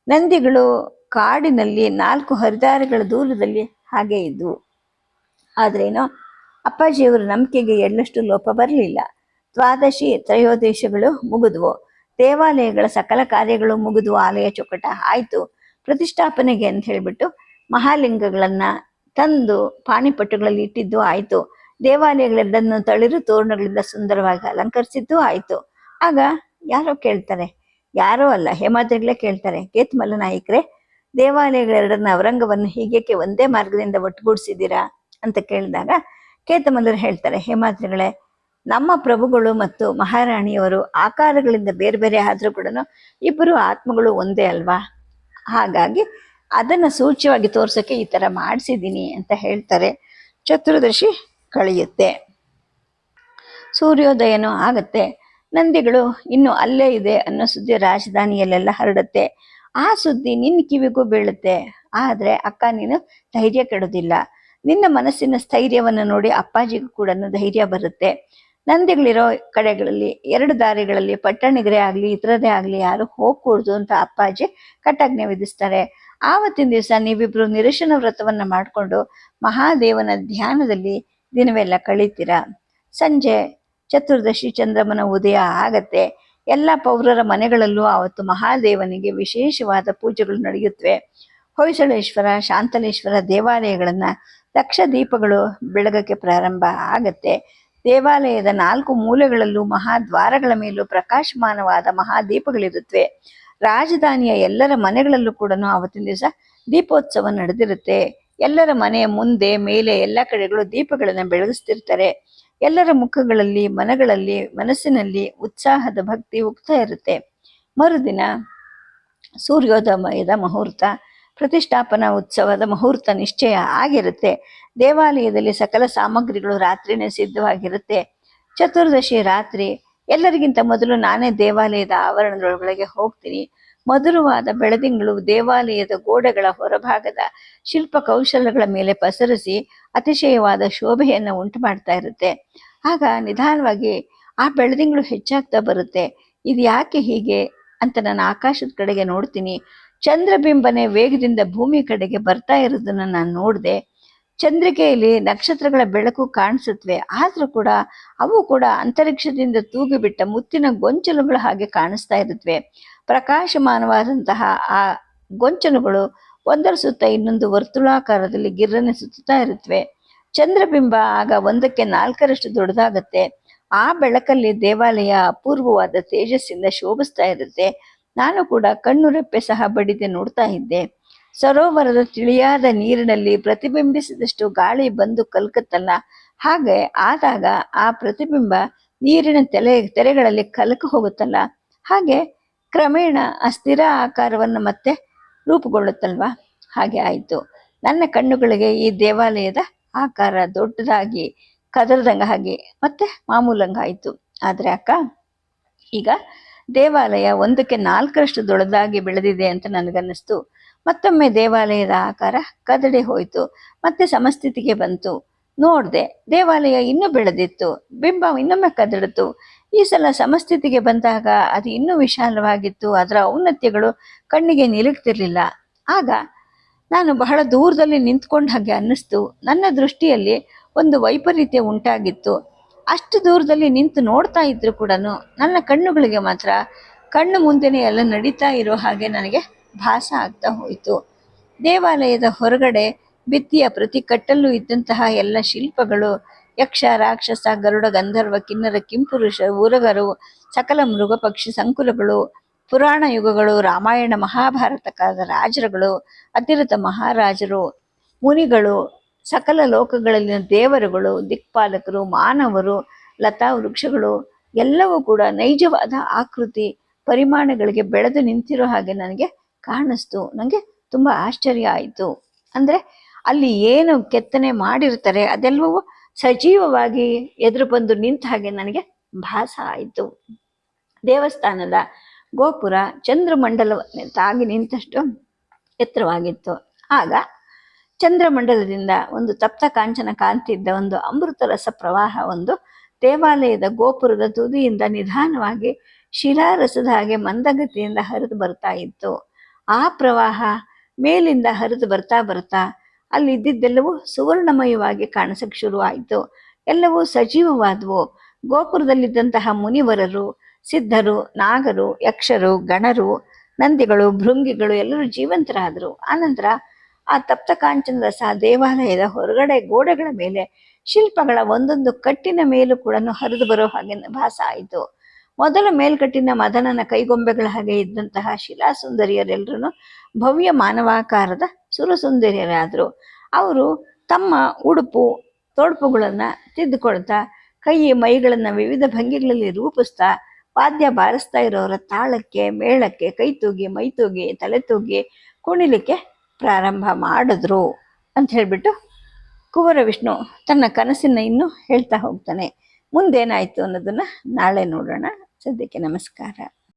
ನಂದಿಗಳು ಕಾಡಿನಲ್ಲಿ ನಾಲ್ಕು ಹರಿದಾರಿಗಳ ದೂರದಲ್ಲಿ ಹಾಗೆ ಇದ್ವು. ಆದ್ರೇನೋ ಅಪ್ಪಾಜಿಯವರ ನಂಬಿಕೆಗೆ ಎಳ್ಳಷ್ಟು ಲೋಪ ಬರಲಿಲ್ಲ. ದ್ವಾದಶಿ, ತ್ರಯೋದೇಶಗಳು ಮುಗಿದ್ವು. ದೇವಾಲಯಗಳ ಸಕಲ ಕಾರ್ಯಗಳು ಮುಗಿದು ಆಲಯ ಚೌಕಟ ಆಯಿತು. ಪ್ರತಿಷ್ಠಾಪನೆಗೆ ಅಂತ ಹೇಳಿಬಿಟ್ಟು ಮಹಾಲಿಂಗಗಳನ್ನ ತಂದು ಪಾಣಿಪಟ್ಟುಗಳಲ್ಲಿ ಇಟ್ಟಿದ್ದು ಆಯಿತು. ದೇವಾಲಯಗಳೆಲ್ಲನ್ನು ತಳಿರು ತೋರಣಗಳಿಂದ ಸುಂದರವಾಗಿ ಅಲಂಕರಿಸಿದ್ದು ಆಯಿತು. ಆಗ ಯಾರೋ ಕೇಳ್ತಾರೆ. ಯಾರೋ ಅಲ್ಲ, ಹೇಮಾದ್ರಿಗಳೇ ಕೇಳ್ತಾರೆ. ಕೇತ್ಮಲ್ಲ ನಾಯಕರೇ, ದೇವಾಲಯಗಳೆರಡನ್ನ ಅವರಂಗವನ್ನು ಹೀಗೇಕೆ ಒಂದೇ ಮಾರ್ಗದಿಂದ ಒಟ್ಟುಗೂಡಿಸಿದ್ದೀರಾ? ಅಂತ ಕೇಳಿದಾಗ ಕೇತಮಲ್ಲರು ಹೇಳ್ತಾರೆ, ಹೇಮಾದ್ರಿಗಳೇ, ನಮ್ಮ ಪ್ರಭುಗಳು ಮತ್ತು ಮಹಾರಾಣಿಯವರು ಆಕಾರಗಳಿಂದ ಬೇರೆ ಬೇರೆ ಆದರೂ ಕೂಡ ಇಬ್ಬರು ಆತ್ಮಗಳು ಒಂದೇ ಅಲ್ವಾ? ಹಾಗಾಗಿ ಅದನ್ನು ಸೂಚ್ಯವಾಗಿ ತೋರ್ಸೋಕೆ ಈ ಥರ ಮಾಡಿಸಿದ್ದೀನಿ ಅಂತ ಹೇಳ್ತಾರೆ ಚತುರ್ದಶಿ ಕಳೆಯುತ್ತೆ. ಸೂರ್ಯೋದಯನೂ ಆಗುತ್ತೆ, ನಂದಿಗಳು ಇನ್ನು ಅಲ್ಲೇ ಇದೆ ಅನ್ನೋ ಸುದ್ದಿ ರಾಜಧಾನಿಯಲ್ಲೆಲ್ಲ ಹರಡುತ್ತೆ. ಆ ಸುದ್ದಿ ನಿನ್ನ ಕಿವಿಗೂ ಬೀಳುತ್ತೆ. ಆದರೆ ಅಕ್ಕ, ನೀನು ಧೈರ್ಯ ಕೆಡೋದಿಲ್ಲ. ನಿನ್ನ ಮನಸ್ಸಿನ ಸ್ಥೈರ್ಯವನ್ನು ನೋಡಿ ಅಪ್ಪಾಜಿಗೂ ಕೂಡ ಧೈರ್ಯ ಬರುತ್ತೆ. ನಂದಿಗಳಿರೋ ಕಡೆಗಳಲ್ಲಿ ಎರಡು ದಾರಿಗಳಲ್ಲಿ ಪಟ್ಟಣಿಗರೇ ಆಗಲಿ ಇತರದೇ ಆಗಲಿ ಯಾರು ಹೋಗ್ಕೂಡ್ದು ಅಂತ ಅಪ್ಪಾಜಿ ಕಟ್ಟಾಜ್ಞೆ ವಿಧಿಸ್ತಾರೆ. ಆವತ್ತಿನ ದಿವಸ ನೀವಿಬ್ರು ನಿರಶನ ವ್ರತವನ್ನು ಮಾಡಿಕೊಂಡು ಮಹಾದೇವನ ಧ್ಯಾನದಲ್ಲಿ ದಿನವೆಲ್ಲ ಕಳೀತೀರ. ಸಂಜೆ ಚತುರ್ದಶಿ ಚಂದ್ರಮನ ಉದಯ ಆಗತ್ತೆ. ಎಲ್ಲ ಪೌರರ ಮನೆಗಳಲ್ಲೂ ಆವತ್ತು ಮಹಾದೇವನಿಗೆ ವಿಶೇಷವಾದ ಪೂಜೆಗಳು ನಡೆಯುತ್ತವೆ ಹೊಯ್ಸಳೇಶ್ವರ, ಶಾಂತಲೇಶ್ವರ ದೇವಾಲಯಗಳನ್ನ ಲಕ್ಷ ದೀಪಗಳು ಬೆಳಗಕ್ಕೆ ಪ್ರಾರಂಭ ಆಗತ್ತೆ. ದೇವಾಲಯದ ನಾಲ್ಕು ಮೂಲೆಗಳಲ್ಲೂ ಮಹಾದ್ವಾರಗಳ ಮೇಲೂ ಪ್ರಕಾಶಮಾನವಾದ ಮಹಾದೀಪಗಳಿರುತ್ತವೆ ರಾಜಧಾನಿಯ ಎಲ್ಲರ ಮನೆಗಳಲ್ಲೂ ಕೂಡ ಆವತ್ತಿನ ದಿವಸ ದೀಪೋತ್ಸವ ನಡೆದಿರುತ್ತೆ. ಎಲ್ಲರ ಮನೆಯ ಮುಂದೆ, ಮೇಲೆ ಎಲ್ಲ ಕಡೆಗಳು ದೀಪಗಳನ್ನು ಬೆಳಗಿಸ್ತಿರ್ತಾರೆ. ಎಲ್ಲರ ಮುಖಗಳಲ್ಲಿ, ಮನಗಳಲ್ಲಿ, ಮನಸ್ಸಿನಲ್ಲಿ ಉತ್ಸಾಹದ ಭಕ್ತಿ ಉಕ್ತಾ ಇರುತ್ತೆ. ಮರುದಿನ ಸೂರ್ಯೋದಯದ ಮುಹೂರ್ತ ಪ್ರತಿಷ್ಠಾಪನಾ ಉತ್ಸವದ ಮುಹೂರ್ತ ನಿಶ್ಚಯ ಆಗಿರುತ್ತೆ. ದೇವಾಲಯದಲ್ಲಿ ಸಕಲ ಸಾಮಗ್ರಿಗಳು ರಾತ್ರಿನೇ ಸಿದ್ಧವಾಗಿರುತ್ತೆ. ಚತುರ್ದಶಿ ರಾತ್ರಿ, ಎಲ್ಲರಿಗಿಂತ ಮೊದಲು ನಾನೇ ದೇವಾಲಯದ ಆವರಣದೊಳಗೆ ಹೋಗ್ತೀನಿ. ಮಧುರವಾದ ಬೆಳದಿಂಗಳು ದೇವಾಲಯದ ಗೋಡೆಗಳ ಹೊರಭಾಗದ ಶಿಲ್ಪ ಕೌಶಲಗಳ ಮೇಲೆ ಪಸರಿಸಿ ಅತಿಶಯವಾದ ಶೋಭೆಯನ್ನು ಉಂಟು ಮಾಡ್ತಾ ಇರುತ್ತೆ. ಆಗ ನಿಧಾನವಾಗಿ ಆ ಬೆಳದಿಂಗಳು ಹೆಚ್ಚಾಗ್ತಾ ಬರುತ್ತೆ. ಇದು ಯಾಕೆ ಹೀಗೆ ಅಂತ ನಾನು ಆಕಾಶದ ಕಡೆಗೆ ನೋಡ್ತೀನಿ. ಚಂದ್ರಬಿಂಬನೆ ವೇಗದಿಂದ ಭೂಮಿ ಕಡೆಗೆ ಬರ್ತಾ ಇರೋದನ್ನ ನಾನು ನೋಡಿದೆ. ಚಂದ್ರಿಕೆಯಲ್ಲಿ ನಕ್ಷತ್ರಗಳ ಬೆಳಕು ಕಾಣಿಸುತ್ತವೆ ಆದರೂ ಕೂಡ ಅವು ಕೂಡ ಅಂತರಿಕ್ಷದಿಂದ ತೂಗಿಬಿಟ್ಟ ಮುತ್ತಿನ ಗೊಂಚಲುಗಳ ಹಾಗೆ ಕಾಣಿಸ್ತಾ ಇರುತ್ತವೆ ಪ್ರಕಾಶಮಾನವಾದಂತಹ ಆ ಗೊಂಚಲುಗಳು ಒಂದರ ಸುತ್ತ ಇನ್ನೊಂದು ವರ್ತುಳಾಕಾರದಲ್ಲಿ ಗಿರ್ರನೆ ಸುತ್ತಾ ಇರುತ್ತವೆ ಚಂದ್ರಬಿಂಬ ಆಗ ಒಂದಕ್ಕೆ ನಾಲ್ಕರಷ್ಟು ದೊಡ್ಡದಾಗತ್ತೆ. ಆ ಬೆಳಕಲ್ಲಿ ದೇವಾಲಯ ಅಪೂರ್ವವಾದ ತೇಜಸ್ಸಿಂದ ಶೋಭಿಸ್ತಾ ಇರುತ್ತೆ. ನಾನು ಕೂಡ ಕಣ್ಣು ರೆಪ್ಪೆ ಸಹ ಬಡಿದೆ ನೋಡ್ತಾ ಇದ್ದೆ. ಸರೋವರದ ತಿಳಿಯಾದ ನೀರಿನಲ್ಲಿ ಪ್ರತಿಬಿಂಬಿಸಿದಷ್ಟು ಗಾಳಿ ಬಂದು ಕಲ್ಕತ್ತಲ್ಲ. ಹಾಗೆ ಆದಾಗ ಆ ಪ್ರತಿಬಿಂಬ ನೀರಿನ ತೆಲೆ, ತೆರೆಗಳಲ್ಲಿ ಕಲಕ ಹೋಗುತ್ತಲ್ಲ. ಹಾಗೆ ಕ್ರಮೇಣ ಅಸ್ಥಿರ ಸ್ಥಿರ ಆಕಾರವನ್ನು ಮತ್ತೆ ರೂಪುಗೊಳ್ಳುತ್ತಲ್ವಾ? ಹಾಗೆ ಆಯಿತು. ನನ್ನ ಕಣ್ಣುಗಳಿಗೆ ಈ ದೇವಾಲಯದ ಆಕಾರ ದೊಡ್ಡದಾಗಿ ಕದರದಂಗ ಹಾಗೆ ಮತ್ತೆ ಮಾಮೂಲಂಗ ಆಯಿತು ಆದರೆ ಅಕ್ಕ, ಈಗ ದೇವಾಲಯ ಒಂದಕ್ಕೆ ನಾಲ್ಕರಷ್ಟು ದೊಡ್ಡದಾಗಿ ಬೆಳೆದಿದೆ ಅಂತ ನನಗನ್ನಿಸ್ತು. ಮತ್ತೊಮ್ಮೆ ದೇವಾಲಯದ ಆಕಾರ ಕದಡಿ ಹೋಯಿತು. ಮತ್ತೆ ಸಮಸ್ಥಿತಿಗೆ ಬಂತು. ನೋಡಿದೆ, ದೇವಾಲಯ ಇನ್ನೂ ಬೆಳೆದಿತ್ತು. ಬಿಂಬ ಇನ್ನೊಮ್ಮೆ ಕದಡಿತು. ಈ ಸಲ ಸಮಸ್ಥಿತಿಗೆ ಬಂದಾಗ ಅದು ಇನ್ನೂ ವಿಶಾಲವಾಗಿತ್ತು. ಅದರ ಔನ್ನತ್ಯಗಳು ಕಣ್ಣಿಗೆ ನಿಲುಕ್ತಿರ್ಲಿಲ್ಲ ಆಗ ನಾನು ಬಹಳ ದೂರದಲ್ಲಿ ನಿಂತ್ಕೊಂಡ ಹಾಗೆ ಅನ್ನಿಸ್ತು. ನನ್ನ ದೃಷ್ಟಿಯಲ್ಲಿ ಒಂದು ವೈಪರೀತ್ಯ ಉಂಟಾಗಿತ್ತು. ಅಷ್ಟು ದೂರದಲ್ಲಿ ನಿಂತು ನೋಡ್ತಾ ಇದ್ರು ಕೂಡ ನನ್ನ ಕಣ್ಣುಗಳಿಗೆ ಮಾತ್ರ ಕಣ್ಣು ಮುಂದೆನೇ ಎಲ್ಲ ನಡೀತಾ ಇರೋ ಹಾಗೆ ನನಗೆ ಭಾಸ ಆಗ್ತಾ ಹೋಯಿತು. ದೇವಾಲಯದ ಹೊರಗಡೆ ಭಿತ್ತಿಯ ಪ್ರತಿ ಕಟ್ಟಲ್ಲೂ ಇದ್ದಂತಹ ಎಲ್ಲ ಶಿಲ್ಪಗಳು, ಯಕ್ಷ, ರಾಕ್ಷಸ, ಗರುಡ, ಗಂಧರ್ವ, ಕಿನ್ನರ, ಕಿಂಪುರುಷ ಉರಗರು ಸಕಲ ಮೃಗ ಪಕ್ಷಿ ಸಂಕುಲಗಳು, ಪುರಾಣ ಯುಗಗಳು, ರಾಮಾಯಣ ಮಹಾಭಾರತ ಕಾಲದ ರಾಜರುಗಳು, ಅತಿರಥ ಮಹಾರಾಜರು, ಮುನಿಗಳು ಸಕಲ ಲೋಕಗಳಲ್ಲಿನ ದೇವರುಗಳು, ದಿಕ್ಪಾಲಕರು, ಮಾನವರು, ಲತಾ ವೃಕ್ಷಗಳು, ಎಲ್ಲವೂ ಕೂಡ ನೈಜವಾದ ಆಕೃತಿ ಪರಿಮಾಣಗಳಿಗೆ ಬೆಳೆದು ನಿಂತಿರೋ ಹಾಗೆ ನನಗೆ ಕಾಣಿಸ್ತು. ನನಗೆ ತುಂಬ ಆಶ್ಚರ್ಯ ಆಯಿತು. ಅಂದರೆ ಅಲ್ಲಿ ಏನು ಕೆತ್ತನೆ ಮಾಡಿರ್ತಾರೆ ಅದೆಲ್ಲವೂ ಸಜೀವವಾಗಿ ಎದುರು ಬಂದು ನಿಂತ ಹಾಗೆ ನನಗೆ ಭಾಸ ಆಯಿತು. ದೇವಸ್ಥಾನದ ಗೋಪುರ ಚಂದ್ರಮಂಡಲವನ್ನು ತಾಗಿ ನಿಂತಷ್ಟು ಎತ್ತರವಾಗಿತ್ತು. ಆಗ ಚಂದ್ರಮಂಡಲದಿಂದ ಒಂದು ತಪ್ತ ಕಾಂಚನ ಕಾಂತಿದ್ದ ಒಂದು ಅಮೃತ ರಸ ಪ್ರವಾಹ ಒಂದು ದೇವಾಲಯದ ಗೋಪುರದ ತುದಿಯಿಂದ ನಿಧಾನವಾಗಿ ಶಿಲಾರಸದ ಹಾಗೆ ಮಂದಗತಿಯಿಂದ ಹರಿದು ಬರ್ತಾ ಇತ್ತು. ಆ ಪ್ರವಾಹ ಮೇಲಿಂದ ಹರಿದು ಬರ್ತಾ ಬರ್ತಾ ಅಲ್ಲಿ ಇದ್ದಿದ್ದೆಲ್ಲವೂ ಸುವರ್ಣಮಯವಾಗಿ ಕಾಣಿಸಕ್ಕೆ ಶುರುವಾಯಿತು. ಎಲ್ಲವೂ ಸಜೀವವಾದವು. ಗೋಪುರದಲ್ಲಿದ್ದಂತಹ ಮುನಿವರರು, ಸಿದ್ಧರು, ನಾಗರು, ಯಕ್ಷರು, ಗಣರು, ನಂದಿಗಳು, ಭೃಂಗಿಗಳು ಎಲ್ಲರೂ ಜೀವಂತರಾದರು. ಆನಂತರ ಆ ತಪ್ತ ಕಾಂಚನ ರಸ ದೇವಾಲಯದ ಹೊರಗಡೆ ಗೋಡೆಗಳ ಮೇಲೆ ಶಿಲ್ಪಗಳ ಒಂದೊಂದು ಕಟ್ಟಿನ ಮೇಲೂ ಕೂಡ ಹರಿದು ಬರೋ ಹಾಗೆ ಭಾಸ ಆಯಿತು. ಮೊದಲ ಮೇಲ್ಕಟ್ಟಿನ ಮದನನ ಕೈಗೊಂಬೆಗಳ ಹಾಗೆ ಇದ್ದಂತಹ ಶಿಲಾಸುಂದರಿಯರೆಲ್ಲರೂ ಭವ್ಯ ಮಾನವಾಕಾರದ ಸುರಸುಂದರಿಯರಾದರು. ಅವರು ತಮ್ಮ ಉಡುಪು, ತೊಡುಪುಗಳನ್ನು ತಿದ್ದುಕೊಳ್ತಾ, ಕೈ, ಮೈಗಳನ್ನು ವಿವಿಧ ಭಂಗಿಗಳಲ್ಲಿ ರೂಪಿಸ್ತಾ, ವಾದ್ಯ ಬಾರಿಸ್ತಾ ಇರೋರ ತಾಳಕ್ಕೆ, ಮೇಳಕ್ಕೆ ಕೈ ತೂಗಿ, ಮೈ ತೂಗಿ, ತಲೆ ತೂಗಿ ಕುಣಿಲಿಕ್ಕೆ ಪ್ರಾರಂಭ ಮಾಡಿದ್ರು ಅಂತ ಹೇಳಿಬಿಟ್ಟು ಕುವರ ವಿಷ್ಣು ತನ್ನ ಕನಸಿನ ಇನ್ನೂ ಹೇಳ್ತಾ ಹೋಗ್ತಾನೆ. ಮುಂದೇನಾಯಿತು ಅನ್ನೋದನ್ನು ನಾಳೆ ನೋಡೋಣ. ಸದ್ಯಕ್ಕೆ ನಮಸ್ಕಾರ.